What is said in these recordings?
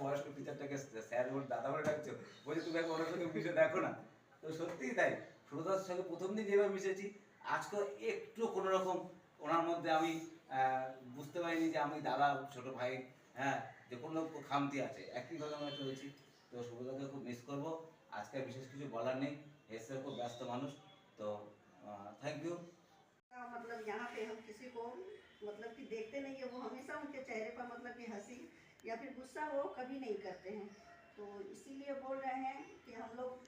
বয়স্ক টিচারটাকে স্যার বলে দাদা বলে ডাকছো বলছে তুমি একবার ওনার সঙ্গে মিশে দেখো না তো সত্যিই তাই সুরদার সঙ্গে প্রথম দিন যেভাবে মিশেছি আজকে একটু কোনো রকম ওনার মধ্যে আমি আহ, বুঝতে পারিনি যে আমি দাদা ছোট ভাই হ্যাঁ যে কোনো খামতি আছে একইভাবে আমরা চলছি তো সুব্রতাকে খুব মিস করবো আজকে বিশেষ কিছু বলার নেই এসে খুব ব্যস্ত মানুষ তো থ্যাংক ইউ का मतलब यहाँ पे हम किसी को मतलब कि देखते नहीं है वो हमेशा उनके चेहरे पर मतलब कि हंसी या फिर गुस्सा वो कभी नहीं करते हैं तो इसीलिए बोल रहे हैं कि हम लोग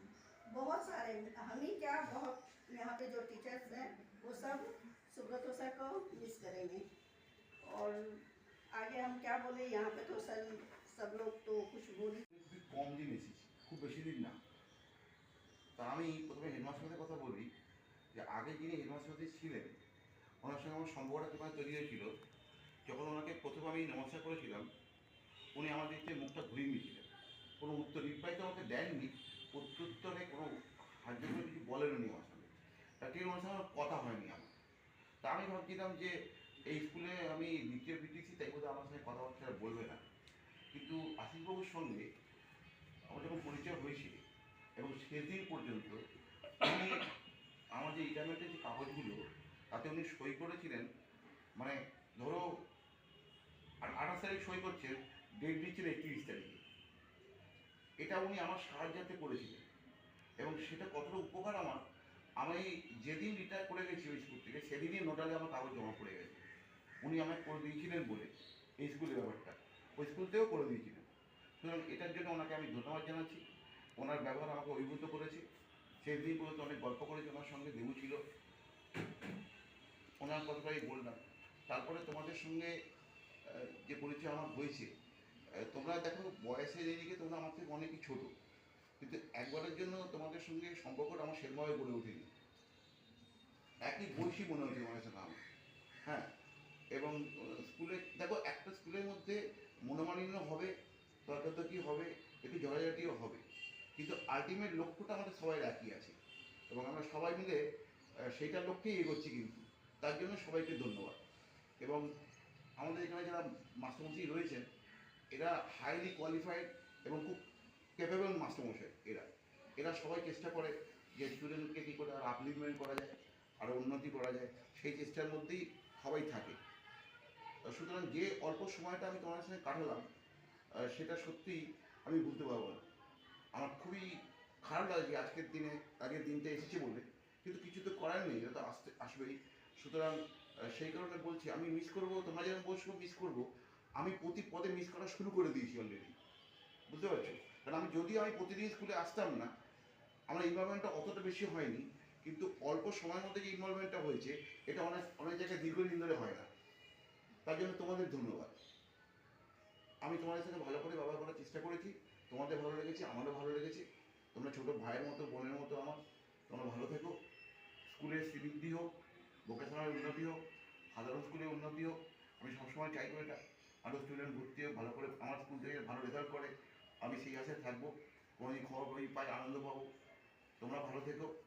बहुत सारे हम ही क्या बहुत यहाँ पे जो टीचर्स हैं वो सब सुब्रत सर को मिस करेंगे और आगे हम क्या बोले यहाँ पे तो सर सब लोग तो कुछ बोल ही খুব কম দিন এসেছি খুব বেশি দিন না তা আমি প্রথমে হেডমাস্টারের সাথে কথা বলি যে আগে যিনি হেডমাস্টার ছিলেন ওনার সঙ্গে আমার সম্পর্কটা কীভাবে তৈরি হয়েছিল যখন ওনাকে প্রথম আমি নমস্কার করেছিলাম উনি আমাদের যে মুখটা ঘুরিয়ে নিয়েছিলেন। কোনো উত্তর রিপ্লাই তো আমাকে দেননি। প্রত্যুত্তরে কোনো হাজার কিছু বলেননি আমার সঙ্গে তা ঠিক আমার সঙ্গে কথা হয়নি আমার। তা আমি ভাবছিলাম যে এই স্কুলে আমি দ্বিতীয় বিটিসি তাই বোধহয় আমার সঙ্গে কথাবার্তা বলবে না। কিন্তু আশিসবাবুর সঙ্গে আমার যখন পরিচয় হয়েছিল এবং সেদিন পর্যন্ত উনি আমার যে ইন্টারনেটের যে কাগজগুলো, তাতে উনি সই করেছিলেন। মানে ধরো আঠাশ তারিখ সই করছেন ডেট দিচ্ছেন একত্রিশ তারিখে। এটা উনি আমার সাহায্যার্থে করেছিলেন। এবং সেটা কতটা উপকার আমার, আমি যেদিন রিটায়ার করে গেছি ওই স্কুল থেকে, সেদিনই নোটালে আমার কাগজ জমা পড়ে গেছে। উনি আমায় করে দিয়েছিলেন বলে, এই স্কুলের ব্যাপারটা। ওই স্কুল থেকেও করে দিয়েছিলেন। সুতরাং এটার জন্য ওনাকে আমি ধন্যবাদ জানাচ্ছি। ওনার ব্যবহার আমাকে অভিভূত করেছে। সেই দিন পর্যন্ত অনেক গল্প করেছে ওনার সঙ্গে, দেবু ছিল। ওনার কথাটাই বললাম। তারপরে তোমাদের সঙ্গে যে পরিচয় আমার হয়েছে তোমরা দেখো, বয়সের এদিকে তোমরা আমার থেকে অনেকই ছোট। কিন্তু একবারের জন্য তোমাদের সঙ্গে সম্পর্কটা আমার সেরকমভাবে গড়ে ওঠেনি। একই বয়সী মনে হচ্ছে তোমাদের সঙ্গে আমার। হ্যাঁ? এবং স্কুলে, দেখো, একটা স্কুলের মধ্যে মনোমালিন্য হবে, তর্কাতর্কি হবে, একটু ঝগড়াঝাটিও হবে। কিন্তু আলটিমেট লক্ষ্যটা আমাদের সবাই একই আছে। এবং আমরা সবাই মিলে সেইটার লক্ষ্যেই এগোচ্ছি কিন্তু। তার জন্য সবাইকে ধন্যবাদ। এবং আমাদের এখানে যারা মাস্টারমশাই রয়েছেন এরা হাইলি কোয়ালিফাইড এবং খুব ক্যাপেবল মাস্টারমশাই এরা। এরা সবাই চেষ্টা করে যে স্টুডেন্টকে কী করে আর আপলিমেন্ট করা যায় আরও উন্নতি করা যায়, সেই চেষ্টার মধ্যেই সবাই থাকে। সুতরাং যে অল্প সময়টা আমি তোমার সঙ্গে কাটালাম সেটা সত্যি আমি ভুলতে পারব না। আমার খুবই খারাপ লাগে যে আজকের দিনে, আগের দিনটা এসেছে বলে, কিন্তু কিছু তো করার নেই, এটা তো আসতে, আসবেই। সুতরাং সেই কারণে বলছি, আমি মিস করব, তোমরা যেমন বলছো মিস করব আমি প্রতি পদে মিস করা শুরু করে দিয়েছি অলরেডি বুঝতে পারছ? কারণ আমি যদিও আমি প্রতিদিন স্কুলে আসতাম না, আমার ইনভলভমেন্টটা অতটা বেশি হয়নি, কিন্তু অল্প সময়ের মধ্যে যে ইনভলভমেন্টটা হয়েছে, এটা অনেক অনেক জায়গায় দীর্ঘদিন ধরে হয় না। তার জন্য তোমাদের ধন্যবাদ। আমি তোমাদের সাথে ভালো করে ব্যবহার করার চেষ্টা করেছি, তোমাদের ভালো লেগেছে, আমারও ভালো লেগেছে। তোমরা ছোট ভাইয়ের মতো, বোনের মতো আমার, তোমরা ভালো থেকো। স্কুলের শ্রীবৃদ্ধি হোক ভোকেশনাল উন্নতি হোক সাধারণ স্কুলে উন্নতি হোক, আমি সবসময় চাই করে এটা আরও স্টুডেন্ট ভর্তি হয়ে ভালো করে আমার স্কুল থেকে ভালো রেজাল্ট করে, আমি সেই আশায় থাকব। কোনোদিন খবর পাই, আনন্দ পাবো। তোমরা ভালো থেকো।